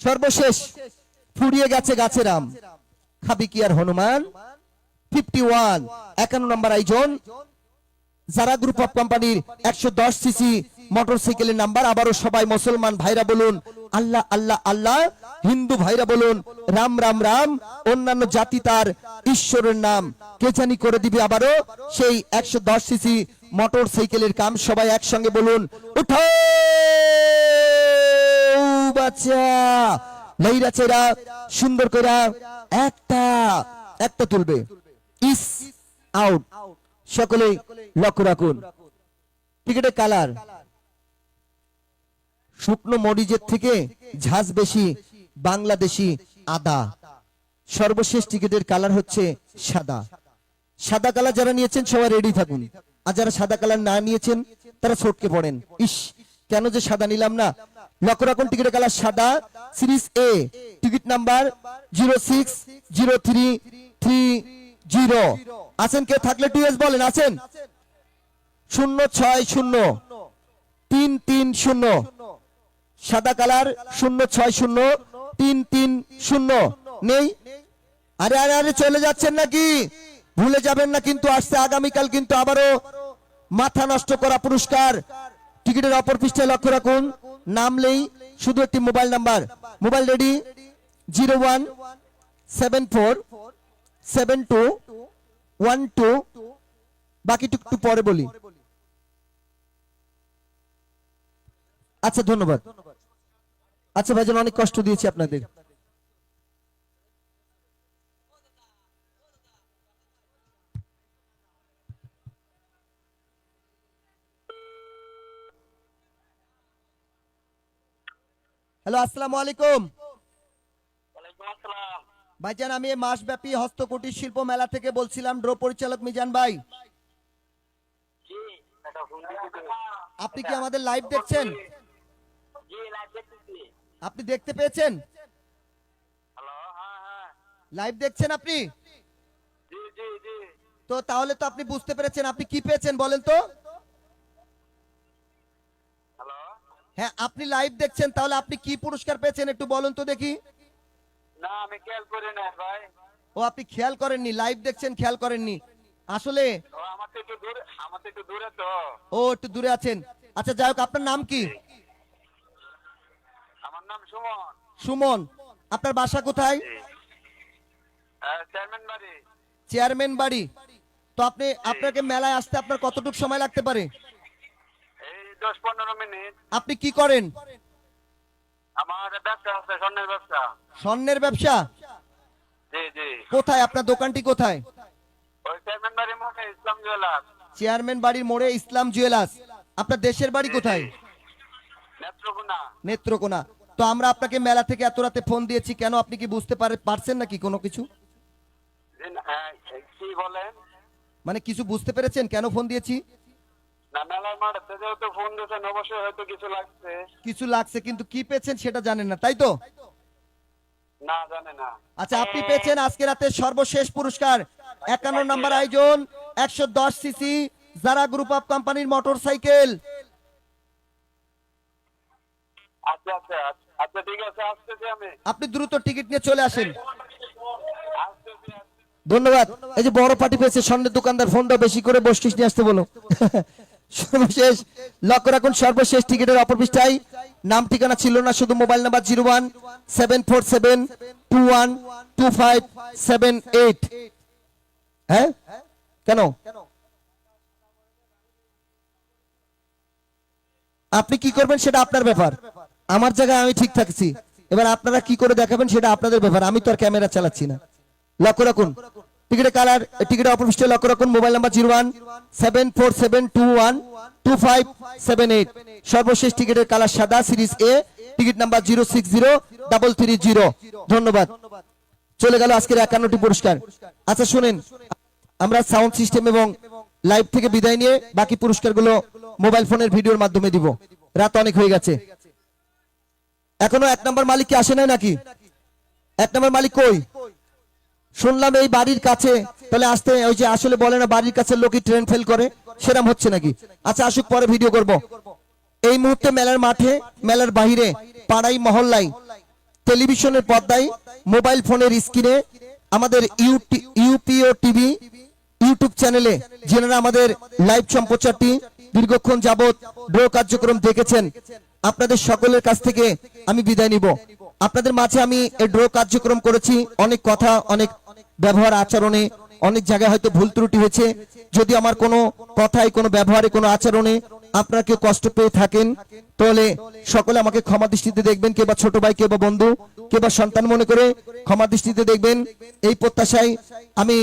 সর্বশেষ ফুরিয়ে গেছে গাছের আম। খাবি কি আর হনুমান? ফিফটি ওয়ান একান্ন নম্বর আইজন। যারা গ্রুপ অফ কোম্পানির একশো দশ সিসি মোটরসাইকেলের নাম্বার আবারও সবাই মুসলমান ভাইরা বলুন, আল্লাহ আল্লাহ আল্লাহ, হিন্দু ভাইরা বলুন, রাম রাম রাম, অন্যান্য জাতি তার ঈশ্বরের নাম। কে জানি করে দিবে আবারও সেই একশো দশ সিসি মোটর সাইকেলের কাম। সবাই একসঙ্গে বলুন উঠো বাচ্চা। লাইরা চেরা সুন্দর করে একটা একটা তুলবে। ইস আউট সকলেই লক্ষ্য রাখুন। টিকিটের কালার। শুকনো মরিচের থেকে ঝাঁজ বেশি বাংলাদেশি আদা। সর্বশেষ টিকিটের কালার হচ্ছে সাদা। সাদা কালার যারা নিয়েছেন, সবাই রেডি থাকুন। আর যারা সাদা কালার না নিয়েছেন, তারা ছটকে পড়েন। ইস, কেন যে সাদা নিলাম না? লক্ষ্য রাখুন টিকিটের কালার সাদা series A ticket number zero six zero three three zero আছেন কেউ থাকলে টুয়েস বলেন, আছেন? শূন্য ছয় শূন্য, তিন তিন শূন্য, সাদা কালার শূন্য ছয় শূন্য, তিন তিন শূন্য, নেই? আরে আরে আরে, চলে যাচ্ছেন নাকি? ভুলে যাবেন না কিন্তু আসছে আগামীকাল কিন্তু আবারও মাথা নষ্ট করা পুরস্কার। টিকিটের অপর পৃষ্ঠায় লক্ষ্য রাখুন। নামলেই শুধু একটি mobile number. Mobile ready, zero one seven four seven two one two. বাকিটুকু একটু পরে বলি। আচ্ছা ধন্যবাদ। আচ্ছা ভাইজান, অনেক কষ্ট দিয়েছি আপনাদের। হ্যালো আসসালামু আলাইকুম। ভাইজান আমি মাসব্যাপী হস্তকুটির শিল্প মেলা থেকে বলছিলাম ড্র পরিচালক মিজান ভাই। আপনি কি আমাদের লাইভ দেখছেন? লাইভ আপনি দেখতে পেয়েছেন? হ্যালো হ্যাঁ হ্যাঁ। লাইভ দেখছেন আপনি? তো তাহলে তো আপনি বুঝতে পেরেছেন আপনি কি পেয়েছেন বলেন তো হ্যালো হ্যাঁ আপনি লাইভ দেখছেন তাহলে আপনি কি পুরস্কার পেয়েছেন একটু বলুন তো দেখি। না আমি খেয়াল করি না ভাই। ও আপনি খেয়াল করেননি লাইভ দেখছেন খেয়াল করেননি। আসলে ও একটু দূরে আমার তো একটু দূরে তো। ও একটু দূরে আছেন। আচ্ছা যাই হোক আপনার নাম কি? আমার নাম সুমন। সুমন আপনার বাসা কোথায়? চেয়ারম্যান বাড়ি। চেয়ারম্যান বাড়ি। তো আপনি আপনাকে মেলায় আসতে আপনার কতটুকু সময় লাগতে পারে? দশ পনেরো মিনিট। আপনি কি করেন? আমার ব্যবসা আছে স্বর্ণের ব্যবসা। স্বর্ণের ব্যবসা? জি জি। কোথায়? আপনার দোকানটি কোথায়? ওই চেয়ারম্যান বাড়ির মধ্যে ইসলাম জুয়েলার চেয়ারম্যান বাড়ির মোড়ে ইসলাম জুয়েলার্স। আপনার দেশের বাড়ি কোথায়? নেত্রকোনা। নেত্রকোনা। তো আমরা আপনাকে মেলা থেকে এত রাতে ফোন দিয়েছি কেন আপনি কি বুঝতে পারে পারছেন নাকি কোনো কিছু? হ্যাঁ, কি বলেন? মানে কিছু বুঝতে পেরেছেন? কেন ফোন দিয়েছি? ফোন দিয়েছেন অবশ্যই হয়তো কিছু লাগছে। কিছু লাগছে কিন্তু কি পেয়েছেন সেটা জানেন না তাই তো? না জানে না। আচ্ছা আপনি পেয়েছেন আজকে রাতে সর্বশেষ পুরস্কার। একান্ন নম্বর আয়োজন একশো দশ সিসি যারা গ্রুপ অফ কোম্পানির মোটর সাইকেল আপনি দ্রুত টিকিট নিয়ে চলে আসেন। ধন্যবাদ। এই যে বড় পার্টি পেয়েছে স্বর্ণের দোকানদার ফোন দাও বেশি করে বস্তিস নিয়ে আসতে বলো। সর্বশেষ, লক্ষ্য রাখুন, সর্বশেষ টিকিটের অপর পৃষ্ঠায় নাম ঠিকানা ছিল না, শুধু mobile number zero one, seven four seven, two one, two five, seven eight. হ্যাঁ? কেন? আপনি কি করবেন সেটা আপনার ব্যাপার। আমার জায়গায় আমি ঠিক থাকছি। এবার আপনারা কি করে দেখাবেন সেটা আপনাদের ব্যাপার। আমি তো আর ক্যামেরা চালাচ্ছি না। লক্ষ্য রাখুন টিকিটের কালার টিকিটের অপরিষ্ঠে লক্ষ্য রাখুন mobile number zero one seven four seven two one two five seven eight সর্বশেষ টিকিটের কালার সাদা series A ticket number zero six zero double three zero ধন্যবাদ। চলে গেল আজকের একান্নটি পুরস্কার। আচ্ছা শুনেন, আমরা সাউন্ড সিস্টেম এবং লাইভ থেকে বিদায় নিয়ে বাকি পুরস্কারগুলো মোবাইল ফোনের ভিডিওর মাধ্যমে দিব। রাত অনেক হয়ে গেছে। এখনও এক নম্বর মালিক কি আসে নাই নাকি? এক নম্বর মালিক কই? শুনলাম এই বাড়ির কাছে, তাহলে আসতে, ওই যে আসলে বলে না বাড়ির কাছে লোকই ট্রেন ফেল করে, সেরাম হচ্ছে নাকি? আচ্ছা আসুক, পরে ভিডিও করব। এই মুহূর্তে মেলার মাঠে, মেলার বাহিরে, পাড়াই মহল্লায়, টেলিভিশনের পর্দায়, মোবাইল ফোনের স্ক্রিনে আমাদের ইউপিও টিভি, ইউটিউব চ্যানেলে যেনারা আমাদের লাইভ সম্প্রচারটি দীর্ঘক্ষণ যাবৎ ড্র কার্যক্রম দেখেছেন, আপনাদের সকলের কাছ থেকে আমি বিদায় নিব। আপনাদের মাঝে আমি এই ড্র কার্যক্রম করেছি, অনেক কথা, অনেক ব্যবহার আচরণে অনেক জায়গায় হয়তো ভুল ত্রুটি হয়েছে। যদি আমার কোনো কথায়, কোনো ব্যবহারে, কোনো আচরণে আপনারা কেউ কষ্ট পেয়ে থাকেন, তাহলে সকলে আমাকে ক্ষমা দৃষ্টিতে দেখবেন কে বা ছোট ভাই কে বা বন্ধু কে বা সন্তান মনে করে ক্ষমা দৃষ্টিতে দেখবেন। এই প্রত্যাশায় আমি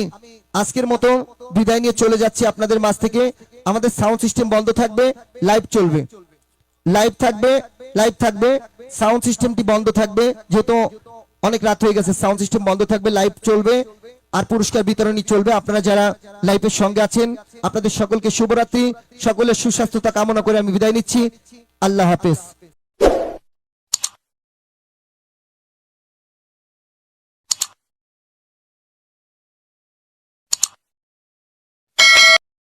আজকের মতো বিদায় নিয়ে চলে যাচ্ছি আপনাদের মাঝ থেকে। আমাদের সাউন্ড সিস্টেম বন্ধ থাকবে, লাইভ চলবে। লাইভ থাকবে লাইভ থাকবে, সাউন্ড সিস্টেমটি বন্ধ থাকবে। যেহেতু অনেক রাত হয়ে গেছে, সাউন্ড সিস্টেম বন্ধ থাকবে, লাইভ চলবে। আর পুরস্কার বিতরণী চলবে। আপনারা যারা লাইভের সঙ্গে আছেন, আপনাদের সকলকে শুভরাত্রি। সকলের সুস্বাস্থ্যতা কামনা করে আমি বিদায় নিচ্ছি। আল্লাহ হাফেজ।